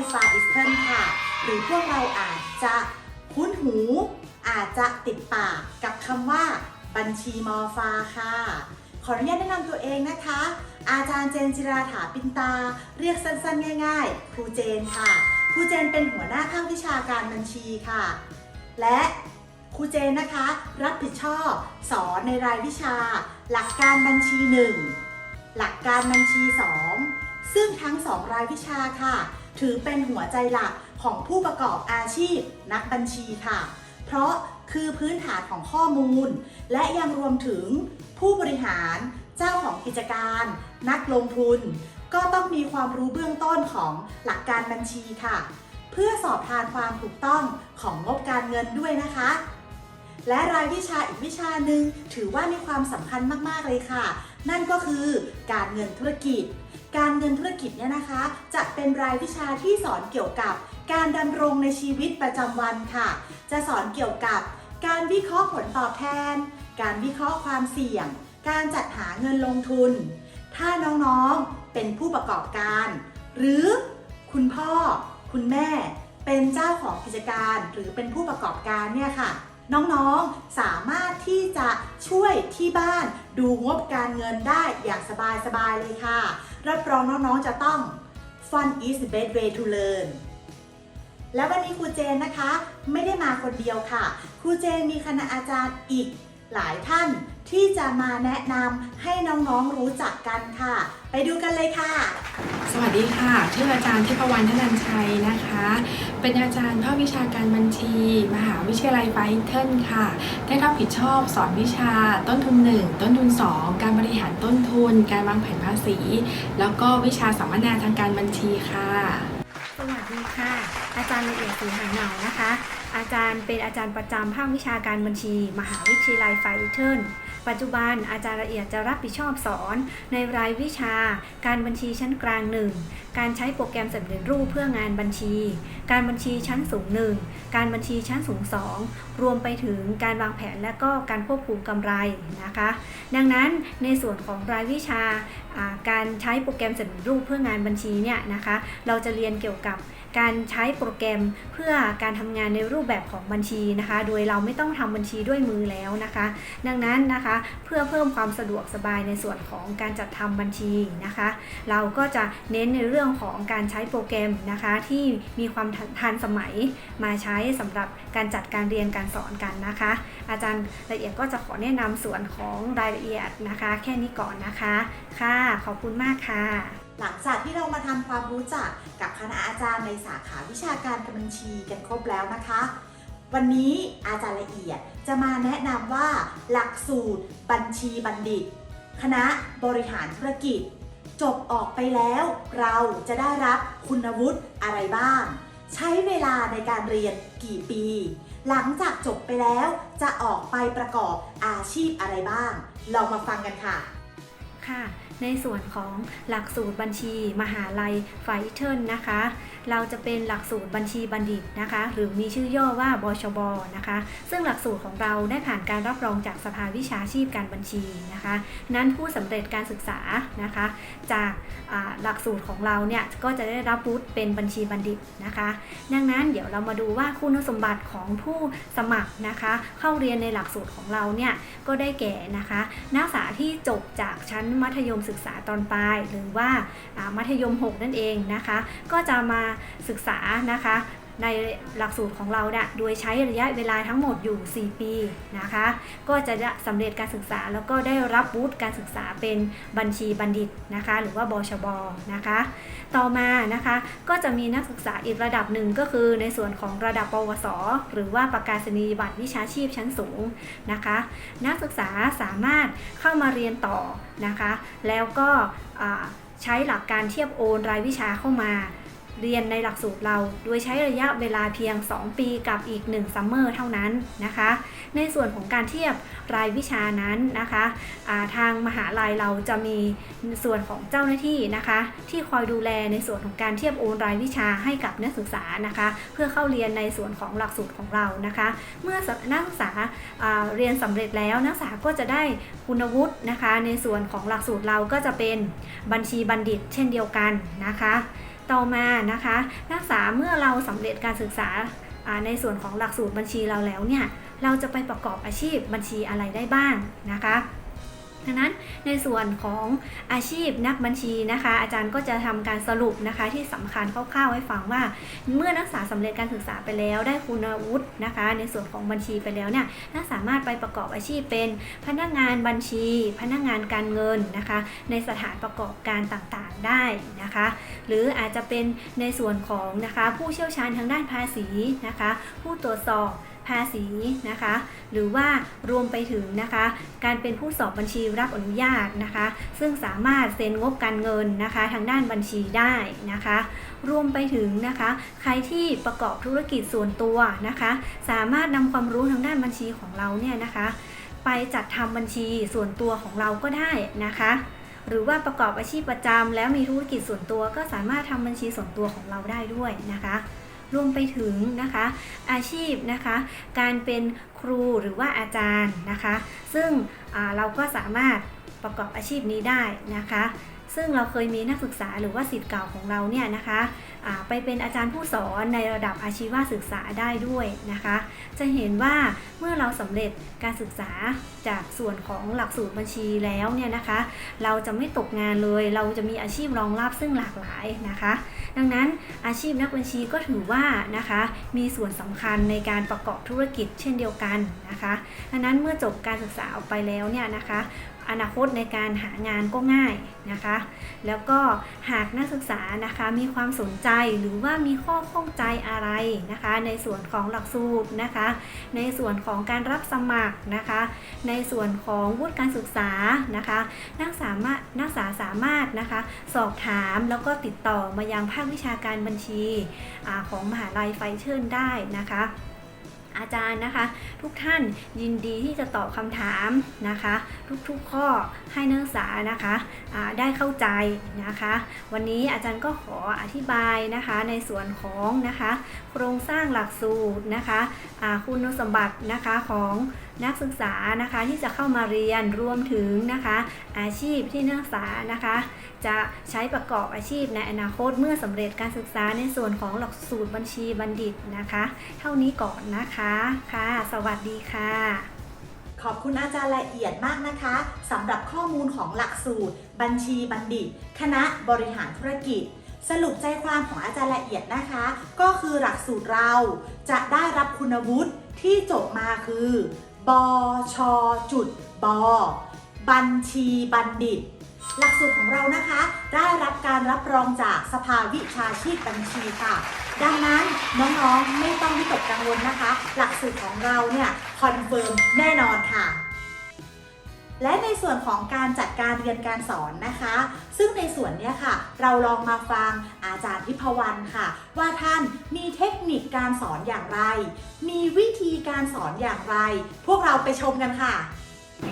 วิทยาลัยฟาอิสเทิลค่ะ หรือพวกเราอาจจะคุ้นหู อาจจะติดปากกับคำว่า บัญชีมอฟาค่ะ ขออนุญาตแนะนำตัวเองนะคะ อาจารย์เจนจิราถาปินตา เรียกสั้นๆ ง่ายๆ ครูเจนค่ะ ครูเจนเป็นหัวหน้าภาควิชาการบัญชีค่ะ และครูเจนนะคะ รับผิดชอบสอนในรายวิชา หลักการบัญชี 1 หลักการบัญชี2ซึ่ง ทั้ง 2 รายวิชาค่ะ ถือเป็นหัวใจหลักของผู้ประกอบอาชีพนักบัญชีค่ะ เพราะคือพื้นฐานของข้อมูล และยังรวมถึงผู้บริหาร เจ้าของกิจการ นักลงทุน ก็ต้องมีความรู้เบื้องต้นของหลักการบัญชีค่ะ เพื่อสอบทานความถูกต้องของงบการเงินด้วยนะคะ และรายวิชาอีกวิชาหนึ่งถือว่ามีความสำคัญมาก ๆ เลยค่ะ นั่นก็คือการเงินธุรกิจ การเงินธุรกิจเนี่ยนะคะ จะเป็นรายวิชาที่สอนเกี่ยวกับ การดำรงในชีวิตประจำวันค่ะ จะสอนเกี่ยวกับ การวิเคราะห์ผลตอบแทน การวิเคราะห์ความเสี่ยง การจัดหาเงินลงทุน ถ้าน้องๆเป็นผู้ประกอบการ หรือคุณพ่อ คุณแม่ เป็นเจ้าของกิจการ หรือเป็นผู้ประกอบการเนี่ยค่ะ น้องๆสามารถที่จะ ช่วยที่บ้านดูงบการเงินได้อย่างสบายๆเลยค่ะ รับรองน้องๆจะต้อง Fun is the best way to learn และวันนี้ครูเจนนะคะ ไม่ได้มาคนเดียวค่ะ ครูเจนมีคณะอาจารย์อีกหลายท่าน ที่จะมาแนะนำให้น้องๆรู้จักกันค่ะ ไปดูกันเลยค่ะ สวัสดีค่ะ ชื่ออาจารย์ทิพวรรณธนันชัยนะคะ เป็นอาจารย์ภาควิชาการบัญชี มหาวิทยาลัยไบรเทนค่ะ ได้รับผิดชอบสอนวิชาต้นทุน 1 ต้นทุน 2 การบริหารต้นทุน การวางแผนภาษี แล้วก็วิชาสัมมนาทางการบัญชีค่ะ สวัสดีค่ะ อาจารย์ละเอียดสีหาเหนานะคะ อาจารย์เป็นอาจารย์ประจำภาควิชาการบัญชี มหาวิทยาลัยไฟเทิลปัจจุบันอาจารย์ละเอียดจะรับผิดชอบสอน ในรายวิชา การบัญชีชั้นกลางหนึ่งการใช้โปรแกรมสำเร็จรูปเพื่องานบัญชี การบัญชีชั้นสูงหนึ่งการบัญชีชั้นสูงสองรวมไปถึงการวางแผนและก็การควบคุมกำไรนะคะ ดังนั้นในส่วนของรายวิชาอ่าการใช้โปรแกรมสำเร็จรูปเพื่องานบัญชีเนี่ยนะคะ เราจะเรียนเกี่ยวกับ การใช้โปรแกรมเพื่อการทำงานในรูปแบบของบัญชีนะคะ โดยเราไม่ต้องทำบัญชีด้วยมือแล้วนะคะ ดังนั้นนะคะเพื่อเพิ่มความสะดวกสบายในส่วนของการจัดทำบัญชีนะคะ เราก็จะเน้นในเรื่องของการใช้โปรแกรมนะคะที่มีความทันสมัยมาใช้สำหรับการจัดการเรียนการสอนกันนะคะ อาจารย์ละเอียดก็จะขอแนะนำส่วนของรายละเอียดนะคะ แค่นี้ก่อนนะคะค่ะขอบคุณมากค่ะ หลังจากที่เรามาทำความรู้จักกับคณะอาจารย์ในสาขาวิชาการการบัญชีกันครบแล้วนะคะ วันนี้อาจารย์ละเอียดจะมาแนะนำว่า หลักสูตร บัญชีบัณฑิต คณะบริหารธุรกิจ จบออกไปแล้ว เราจะได้รับคุณวุฒิอะไรบ้าง ใช้เวลาในการเรียนกี่ปี หลังจากจบไปแล้วจะออกไปประกอบอาชีพอะไรบ้าง เรามาฟังกันค่ะ ค่ะ ในส่วนของหลักสูตรบัญชี มหาลัยไฟเทิลนะคะ เราจะเป็นหลักสูตรบัญชีบัณฑิตนะคะ หรือมีชื่อย่อว่าบชบนะคะ ซึ่งหลักสูตรของเราได้ผ่านการรับรองจากสภาวิชาชีพการบัญชีนะคะ นั้นผู้สำเร็จการศึกษานะคะ จากหลักสูตรของเราเนี่ยก็จะได้รับวุฒิเป็นบัญชีบัณฑิตนะคะ ดังนั้นเดี๋ยวเรามาดูว่าคุณสมบัติของผู้สมัครนะคะ เข้าเรียนในหลักสูตรของเราเนี่ยก็ได้แก่นะคะ นักศึกษาที่จบจากชั้นมัธยมศึกึกษาตอนปลาย หรือว่าอ่ามัธยม 6 นั่นเองนะคะ ก็จะมาศึกษานะคะ ในหลักสูตรของเราเนี่ยโดยใช้ระยะเวลาทั้งหมดอยู่ 4 ปีนะคะ ก็จะสำเร็จการศึกษาแล้วก็ได้รับวุฒิการศึกษาเป็นบัญชีบัณฑิตนะคะ หรือว่าบชบนะคะ ต่อมานะคะก็จะมีนักศึกษาอีกระดับหนึ่งก็คือในส่วนของระดับปวส หรือว่าประกาศนียบัตรวิชาชีพชั้นสูงนะคะ นักศึกษาสามารถเข้ามาเรียนต่อนะคะ แล้วก็ใช้หลักการเทียบโอนรายวิชาเข้ามา เรียนในหลักสูตรเรา โดยใช้ระยะเวลาเพียง 2 ปีกับอีก 1 ซัมเมอร์เท่านั้นนะคะ ในส่วนของการเทียบรายวิชานั้นนะคะาทางมหาลัยเราจะมีส่วนของเจ้าหน้าที่นะคะ ที่คอยดูแลในส่วนของการเทียบโอนรายวิชาให้กับนักศึกษานะคะ เพื่อเข้าเรียนในส่วนของหลักสูตรของเรานะคะ เมื่อนักศึกษาาเรียนสำเร็จแล้วนักศึกษาก็จะได้คุณวุฒินะคะ ในส่วนของหลักสูตรเราก็จะเป็นบัญชีบัณฑิตเช่นเดียวกันนะคะ ต่อมานะคะนักศึกษาเมื่อเราสำเร็จการศึกษาอ่าในส่วนของหลักสูตรบัญชีเราแล้วเนี่ยเราจะไปประกอบอาชีพบัญชีอะไรได้บ้างนะคะ ดังนั้นในส่วนของอาชีพนักบัญชีนะคะ อาจารย์ก็จะทำการสรุปนะคะที่สำคัญคร่าวๆให้ฟังว่า เมื่อนักศึกษาสำเร็จการศึกษาไปแล้ว ได้คุณวุฒินะคะ ในส่วนของบัญชีไปแล้วเนี่ยนักสามารถไปประกอบอาชีพเป็นพนักงานบัญชี พนักงานการเงินนะคะ ในสถานประกอบการต่างๆได้นะคะ หรืออาจจะเป็นในส่วนของนะคะผู้เชี่ยวชาญทางด้านภาษีนะคะ ผู้ตรวจสอบภาษีนะคะ หรือว่ารวมไปถึงนะคะ การเป็นผู้สอบบัญชีรับอนุญาตนะคะ ซึ่งสามารถเซ็นงบการเงินนะคะ ทางด้านบัญชีได้นะคะ รวมไปถึงนะคะ ใครที่ประกอบธุรกิจส่วนตัวนะคะ สามารถนำความรู้ทางด้านบัญชีของเราเนี่ยนะคะ ไปจัดทำบัญชีส่วนตัวของเราก็ได้นะคะหรือว่าประกอบอาชีพประจำแล้วมีธุรกิจส่วนตัวก็สามารถทำบัญชีส่วนตัวของเราได้ด้วยนะคะ รวมไปถึงนะคะ อาชีพนะคะ การเป็นครูหรือว่าอาจารย์นะคะ ซึ่งเราก็สามารถประกอบอาชีพนี้ได้นะคะ ซึ่งเราเคยมีนักศึกษาหรือว่าสิทธิ์เก่าของเราเนี่ยนะคะไปเป็นอาจารย์ผู้สอนในระดับอาชีวศึกษาได้ด้วยนะคะ จะเห็นว่าเมื่อเราสำเร็จการศึกษาจากส่วนของหลักสูตรบัญชีแล้วเนี่ยนะคะ เราจะไม่ตกงานเลย เราจะมีอาชีพรองรับซึ่งหลากหลายนะคะ ดังนั้นอาชีพนักบัญชีก็ถือว่านะคะ มีส่วนสำคัญในการประกอบธุรกิจเช่นเดียวกันนะคะดังนั้นเมื่อจบการศึกษาออกไปแล้วเนี่ยนะคะอนาคตในการหางานก็ง่ายนะคะ แล้วก็หากนักศึกษานะคะมีความสนใจหรือว่ามีข้อข้องใจอะไรนะคะ ในส่วนของหลักสูตรนะคะ ในส่วนของการรับสมัครนะคะ ในส่วนของวุฒิการศึกษานะคะ นักสามารถนักศึกษาสามารถนะคะ สอบถามแล้วก็ติดต่อมายังภาควิชาการบัญชีอของมหาลัยไฟเชิญได้นะคะ อาจารย์นะคะ ทุกท่านยินดีที่จะตอบคำถามนะคะ ทุกๆข้อให้นักศึกษานะคะอ่าได้เข้าใจนะคะ วันนี้อาจารย์ก็ขออธิบายนะคะในส่วนของนะคะ โครงสร้างหลักสูตรนะคะอ่าคุณสมบัตินะคะของนักศึกษานะคะที่จะเข้ามาเรียนรวมถึงนะคะ อาชีพที่นักศึกษานะคะ จะใช้ประกอบอาชีพในอนาคตเมื่อสำเร็จการศึกษาในส่วนของหลักสูตรบัญชีบัณฑิตนะคะ เท่านี้ก่อนนะคะค่ะ สวัสดีค่ะ ขอบคุณอาจารย์ละเอียดมากนะคะสำหรับข้อมูลของหลักสูตร บัญชีบัณฑิต คณะบริหารธุรกิจสรุปใจความของอาจารย์ละเอียดนะคะ ก็คือหลักสูตรเราจะได้รับคุณวุฒิที่จบมาคือ บชจุดบบัญชีบัณฑิต หลักสูตรของเรานะคะ ได้รับการรับรองจากสภาวิชาชีพบัญชีค่ะ ดังนั้นน้องๆไม่ต้องวิตกกังวลนะคะ หลักสูตรของเราเนี่ยคอนเฟิร์มแน่นอนค่ะและในส่วนของการจัดการเรียนการสอนนะคะ ซึ่งในส่วนนี้ค่ะ เราลองมาฟังอาจารย์ทิพวรรณค่ะ ว่าท่านมีเทคนิคการสอนอย่างไร มีวิธีการสอนอย่างไร พวกเราไปชมกันค่ะ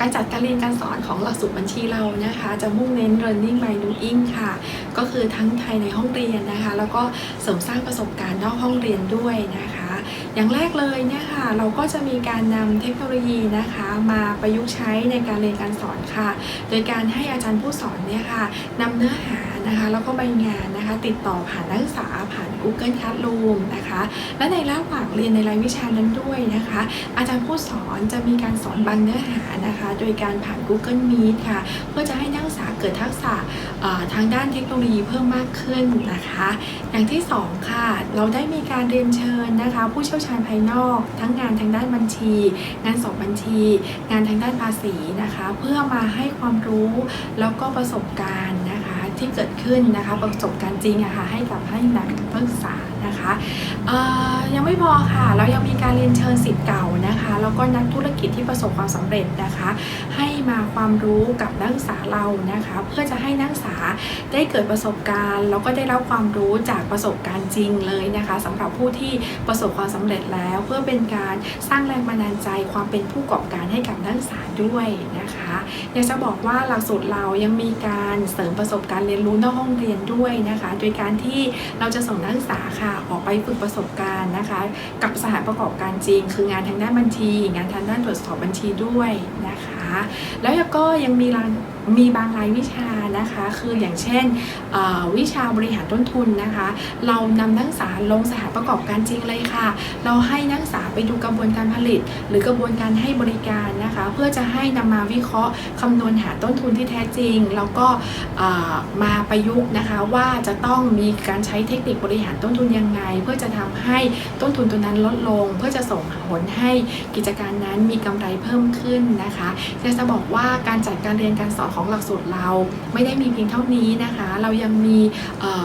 การจัดการเรียนการสอนของหลักสูตรบัญชีเรานะคะ จะมุ่งเน้น learning by doing ค่ะ ก็คือทั้งภายในห้องเรียนนะคะ แล้วก็เสริมสร้างประสบการณ์นอกห้องเรียนด้วยนะคะ อย่างแรกเลยเนี่ยค่ะเราก็จะมีการนำเทคโนโลยีนะคะ มาประยุกต์ใช้ในการเรียนการสอนค่ะ โดยการให้อาจารย์ผู้สอนเนี่ยค่ะนำเนื้อหา นะคะแล้วก็ใบงานนะคะติดต่อผ่านนักศึกษาผ่าน Google Classroom นะคะและในระหว่างเรียนในรายวิชานั้นด้วยนะคะ อาจารย์ผู้สอนจะมีการสอนบางเนื้อหานะคะ โดยการผ่าน Google Meet ค่ะ เพื่อจะให้นักศึกษาเกิดทักษะทางด้านเทคโนโลยีเพิ่มมากขึ้นนะคะ อย่างที่สองค่ะ เราได้มีการเรียนเชิญนะคะ ผู้เชี่ยวชาญภายนอก ทั้งงานทางด้านบัญชี งานสอบบัญชี งานทางด้านภาษีนะคะ เพื่อมาให้ความรู้แล้วก็ประสบการณ์นะคะ ที่เกิดขึ้นนะคะประสบการณ์จริงอะค่ะให้กับให้นักศึกษานะคะยังไม่พอค่ะเรายังมีการเรียนเชิญสิทธิ์เก่านะคะแล้วก็นักธุรกิจที่ประสบความสำเร็จนะคะ ให้มาความรู้กับนักศึกษาเรานะคะ เพื่อจะให้นักศึกษาได้เกิดประสบการณ์แล้วก็ได้รับความรู้จากประสบการณ์จริงเลยนะคะสำหรับผู้ที่ประสบความสำเร็จแล้ว เพื่อเป็นการสร้างแรงบันดาลใจความเป็นผู้ประกอบการให้กับนักศึกษาด้วยนะคะอยากจะบอกว่าหลักสูตรเรายังมีการเสริมประสบการณ์รียนรู้นอกห้องเรียนด้วยนะคะ โดยการที่เราจะส่งนักศึกษาค่ะออกไปฝึกประสบการณ์นะคะ กับสถานประกอบการจริง คืองานทางด้านบัญชี งานทางด้านตรวจสอบบัญชีด้วยนะคะ แล้วก็ยังมีรางมีบางรายวิชานะคะ คืออย่างเช่นวิชาบริหารต้นทุนนะคะ เรานำนักศึกษาลงสถานประกอบการจริงเลยค่ะ เราให้นักศึกษาไปดูกระบวนการผลิต หรือกระบวนการให้บริการนะคะ เพื่อจะให้นำมาวิเคราะห์คำนวณหาต้นทุนที่แท้จริง แล้วก็มาประยุกต์นะคะว่าจะต้องมีการใช้เทคนิคบริหารต้นทุนยังไง เพื่อจะทำให้ต้นทุนตัวนั้นลดลง เพื่อจะส่งผลให้กิจการนั้นมีกำไรเพิ่มขึ้นนะคะอยากจะบอกว่าการจัดการเรียนการสอนของหลักสูตรเราไม่ได้มีเพียงเท่านี้นะคะ เรายังมี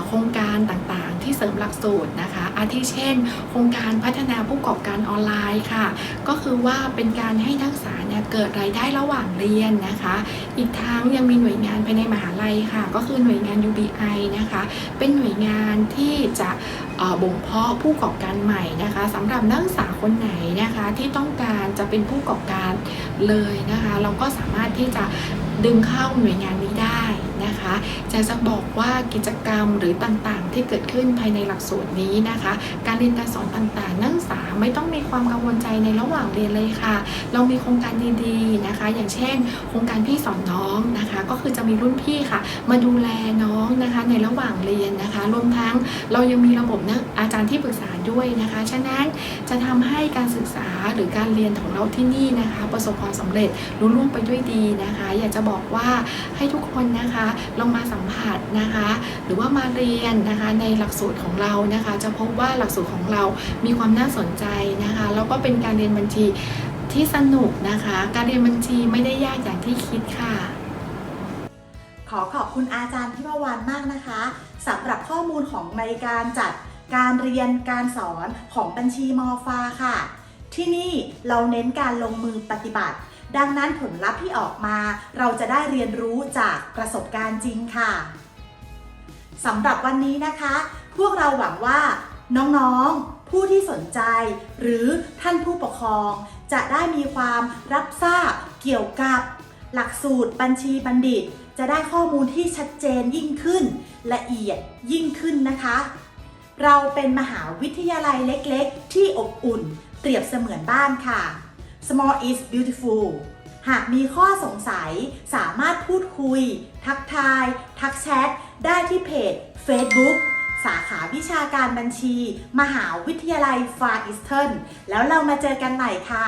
โครงการต่างๆ ที่เสริมหลักสูตรนะคะ อาทิเช่น โครงการพัฒนาผู้ประกอบการออนไลน์ค่ะ ก็คือว่าเป็นการให้นักศึกษาเนี่ยเกิดรายได้ระหว่างเรียนนะคะ อีกทั้งยังมีหน่วยงานภายในมหาลัยค่ะ ก็คือหน่วยงาน UBI นะคะ เป็นหน่วยงานที่จะบ่มเพาะผู้ประกอบการใหม่นะคะสำหรับนักศึกษาคนไหนนะคะที่ต้องการจะเป็นผู้ประกอบการเลยนะคะ เราก็สามารถที่จะ ดึงเข้าหน่วยงานนี้ได้ นะคะจะจะบอกว่ากิจกรรมหรือต่างๆ ที่เกิดขึ้นภายในหลักสูตรนี้นะคะ การเรียนการสอนต่างๆ นักศึกษาไม่ต้องมีความกังวลใจในระหว่างเรียนเลยค่ะ เรามีโครงการดีๆนะคะ อย่างเช่น โครงการพี่สอนน้องนะคะ ก็คือจะมีรุ่นพี่ค่ะ มาดูแลน้องนะคะในระหว่างเรียนนะคะรวมทั้งเรายังมีระบบนักอาจารย์ที่ปรึกษาด้วยนะคะ ฉะนั้นจะทำให้การศึกษาหรือการเรียนของเราที่นี่นะคะ ประสบความสำเร็จรุ่ล่งไปด้วยดีนะคะ อยากจะบอกว่าให้ทุกคนนะคะลองมาสัมผัสนะคะ หรือว่ามาเรียนนะคะในหลักสูตรของเรานะคะ จะพบว่าหลักสูตรของเรามีความน่าสนใจนะคะแล้วก็เป็นการเรียนบัญชีที่สนุกนะคะ การเรียนบัญชีไม่ได้ยากอย่างที่คิดค่ะ ขอขอบคุณอาจารย์พิมวานมากนะคะสำหรับข้อมูลของในการจัดการเรียนการสอนของบัญชีมอฟาค่ะ ที่นี่เราเน้นการลงมือปฏิบัติ ดังนั้นผลลัพธ์ที่ออกมา เราจะได้เรียนรู้จากประสบการณ์จริงค่ะสำหรับวันนี้นะคะ พวกเราหวังว่าน้องๆ ผู้ที่สนใจ หรือท่านผู้ปกครอง จะได้มีความรับทราบเกี่ยวกับหลักสูตรบัญชีบัณฑิต จะได้ข้อมูลที่ชัดเจนยิ่งขึ้น ละเอียดยิ่งขึ้นนะคะ เราเป็นมหาวิทยาลัยเล็กๆ ที่อบอุ่น เปรียบเสมือนบ้านค่ะ Small is beautiful หากมีข้อสงสัยสามารถพูดคุย ทักทาย ทักแชท ได้ที่เพจ Facebook สาขาวิชาการบัญชี มหาวิทยาลัยฟาร์อิสเทิร์นแล้วเรามาเจอกันใหม่ค่ะ